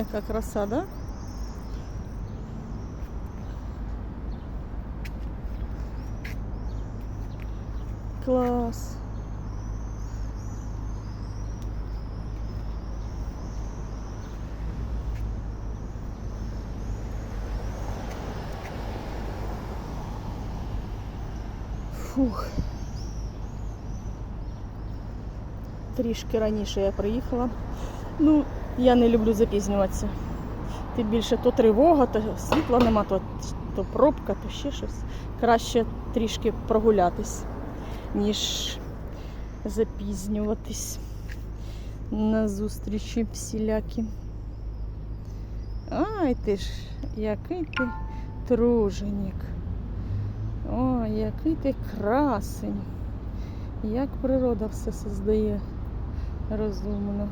яка краса, да? Клас. Фух. Трішки раніше я приїхала. Ну, я не люблю запізнюватися. Тим більше то тривога, то світла нема, то, то пробка, то ще щось. Краще трішки прогулятись, ніж запізнюватись на зустрічі всілякі. Ай ти ж, який ти труженик. Ой, який ти красень. Як природа все создає розумно.